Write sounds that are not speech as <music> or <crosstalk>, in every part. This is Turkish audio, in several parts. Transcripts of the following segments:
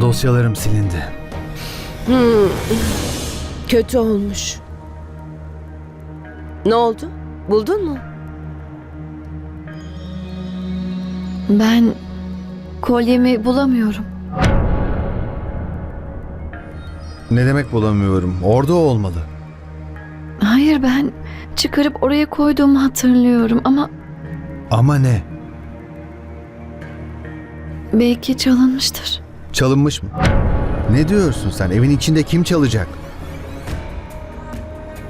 Dosyalarım silindi. Kötü olmuş. Ne oldu? Buldun mu? Ben kolyemi bulamıyorum. Ne demek bulamıyorum? Orada olmalı. Hayır ben çıkarıp oraya koyduğumu hatırlıyorum ama Ama ne? belki çalınmıştır. Çalınmış mı? Ne diyorsun sen? Evin içinde kim çalacak?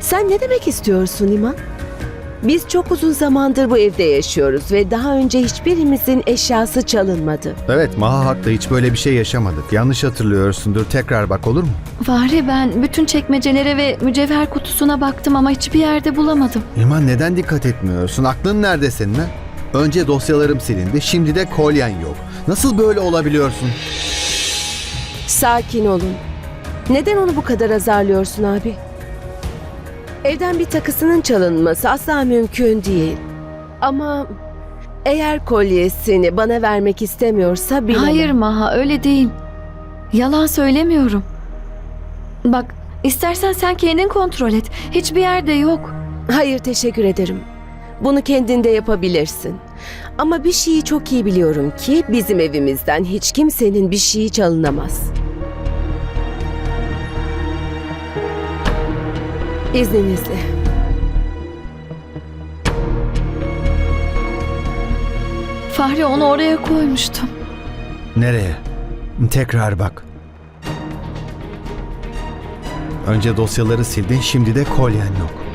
Sen ne demek istiyorsun İman? Biz çok uzun zamandır bu evde yaşıyoruz ve daha önce hiçbirimizin eşyası çalınmadı. Evet Maha haklı hiç böyle bir şey yaşamadık. Yanlış hatırlıyorsundur. Tekrar bak olur mu? Fahri ben bütün çekmecelere ve mücevher kutusuna baktım ama hiçbir yerde bulamadım. İman neden dikkat etmiyorsun? Aklın nerede senin ha? Önce dosyalarım silindi, şimdi de kolyen yok. Nasıl böyle olabiliyorsun? Sakin olun. Neden onu bu kadar azarlıyorsun abi? Evden bir takısının çalınması asla mümkün değil. Ama eğer kolyesini bana vermek istemiyorsa bilemem. Hayır Maha öyle değil. Yalan söylemiyorum. Bak istersen sen kendin kontrol et. Hiçbir yerde yok. Hayır teşekkür ederim. Bunu kendinde yapabilirsin. Ama bir şeyi çok iyi biliyorum ki bizim evimizden hiç kimsenin bir şeyi çalınamaz. İzninizle. Fahri onu oraya koymuştum. Nereye? Tekrar bak. Önce dosyaları sildin, şimdi de kolyen yok.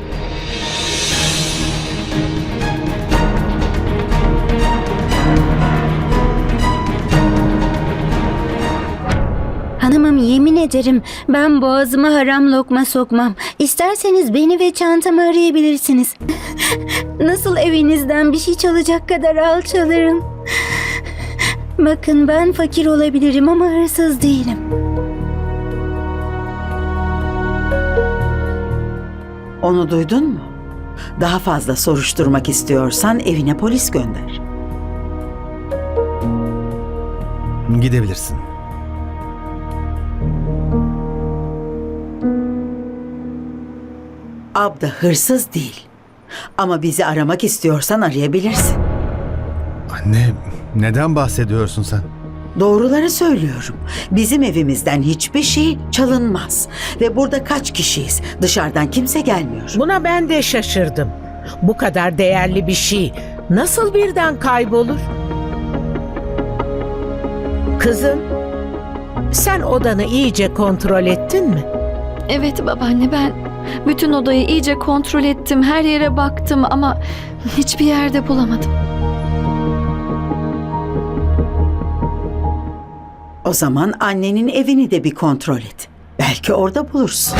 Hanımım yemin ederim ben boğazıma haram lokma sokmam. İsterseniz beni ve çantamı arayabilirsiniz. Nasıl evinizden bir şey çalacak kadar alçalırım. Bakın ben fakir olabilirim ama hırsız değilim. Onu duydun mu? Daha fazla soruşturmak istiyorsan evine polis gönder. Gidebilirsin. Abda hırsız değil. Ama bizi aramak istiyorsan arayabilirsin. Anne, neden bahsediyorsun sen? Doğruları söylüyorum. Bizim evimizden hiçbir şey çalınmaz. Ve burada kaç kişiyiz? Dışarıdan kimse gelmiyor. Buna ben de şaşırdım. Bu kadar değerli bir şey nasıl birden kaybolur? Kızım, sen odanı iyice kontrol ettin mi? Evet babaanne ben bütün odayı iyice kontrol ettim. Her yere baktım ama hiçbir yerde bulamadım. O zaman annenin evini de bir kontrol et. Belki orada bulursun.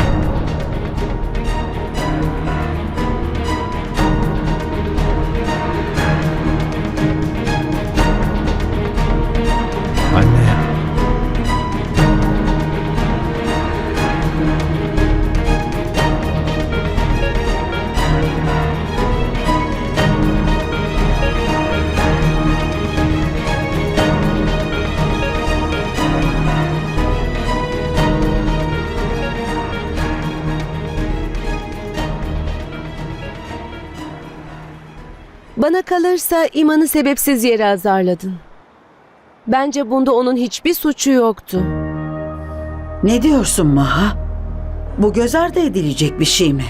Bana kalırsa imanı sebepsiz yere azarladın. Bence bunda onun hiçbir suçu yoktu. Ne diyorsun Maha? Bu göz ardı edilecek bir şey mi?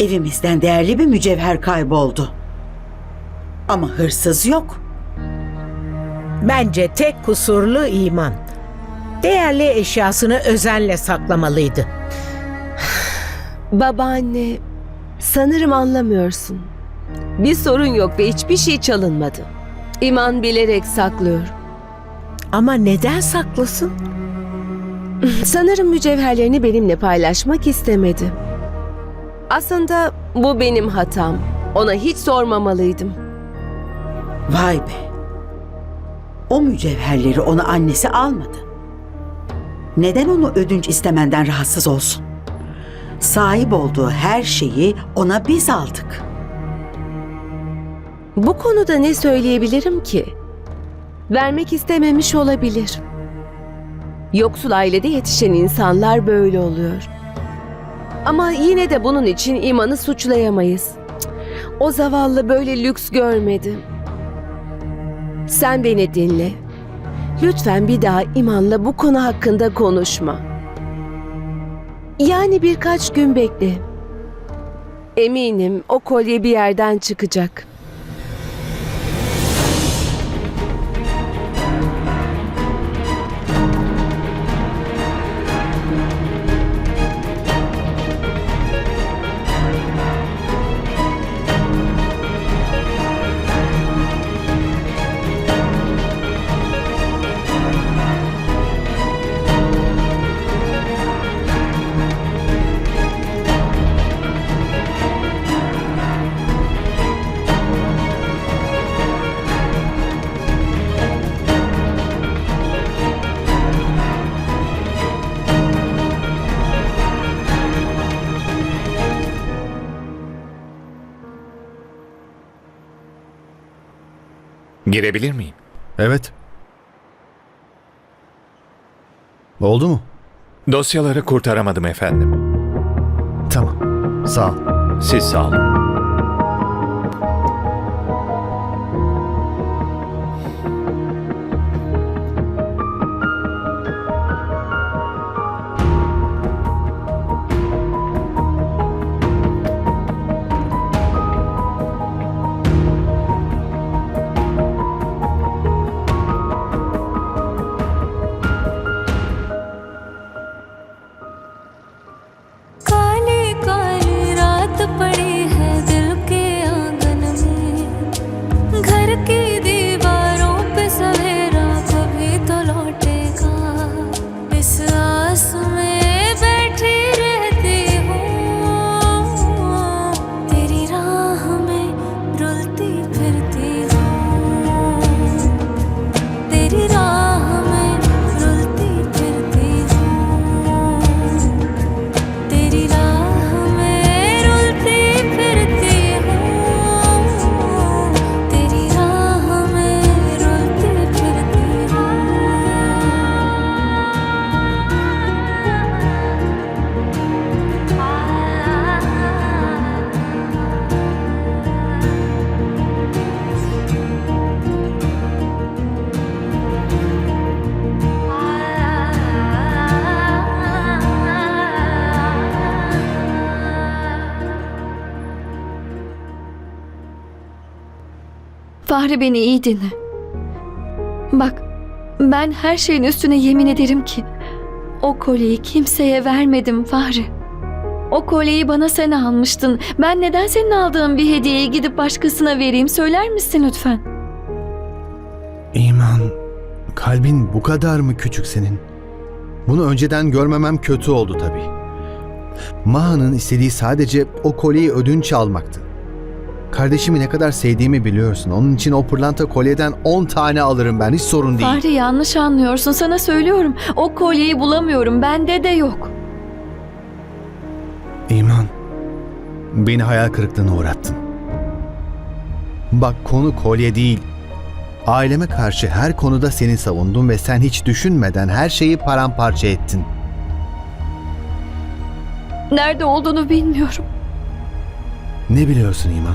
Evimizden değerli bir mücevher kayboldu. Ama hırsız yok. Bence tek kusurlu iman. Değerli eşyasını özenle saklamalıydı. <sighs> Babaanne, sanırım anlamıyorsun. Bir sorun yok ve hiçbir şey çalınmadı. İman bilerek saklıyor. Ama neden saklasın? <laughs> Sanırım mücevherlerini benimle paylaşmak istemedi. Aslında bu benim hatam. Ona hiç sormamalıydım. Vay be. O mücevherleri ona annesi almadı. Neden onu ödünç istemenden rahatsız olsun? Sahip olduğu her şeyi ona biz aldık. Bu konuda ne söyleyebilirim ki? Vermek istememiş olabilir. Yoksul ailede yetişen insanlar böyle oluyor. Ama yine de bunun için imanı suçlayamayız. O zavallı böyle lüks görmedi. Sen beni dinle. Lütfen bir daha imanla bu konu hakkında konuşma. Yani birkaç gün bekle. Eminim o kolye bir yerden çıkacak. Girebilir miyim? Evet. Oldu mu? Dosyaları kurtaramadım efendim. Tamam. Sağ ol. Siz sağ olun. Fahri beni iyi dinle. Bak, ben her şeyin üstüne yemin ederim ki o kolyeyi kimseye vermedim Fahri. O kolyeyi bana sen almıştın. Ben neden senin aldığın bir hediyeyi gidip başkasına vereyim söyler misin lütfen? İman, kalbin bu kadar mı küçük senin? Bunu önceden görmemem kötü oldu tabii. Maha'nın istediği sadece o kolyeyi ödünç almaktı. Kardeşimi ne kadar sevdiğimi biliyorsun. Onun için o pırlanta kolyeden 10 tane alırım ben. Hiç sorun değil. Fahri yanlış anlıyorsun. Sana söylüyorum. O kolyeyi bulamıyorum. Bende de yok. İman, beni hayal kırıklığına uğrattın. Bak konu kolye değil. Aileme karşı her konuda seni savundum ve sen hiç düşünmeden her şeyi paramparça ettin. Nerede olduğunu bilmiyorum. Ne biliyorsun İman?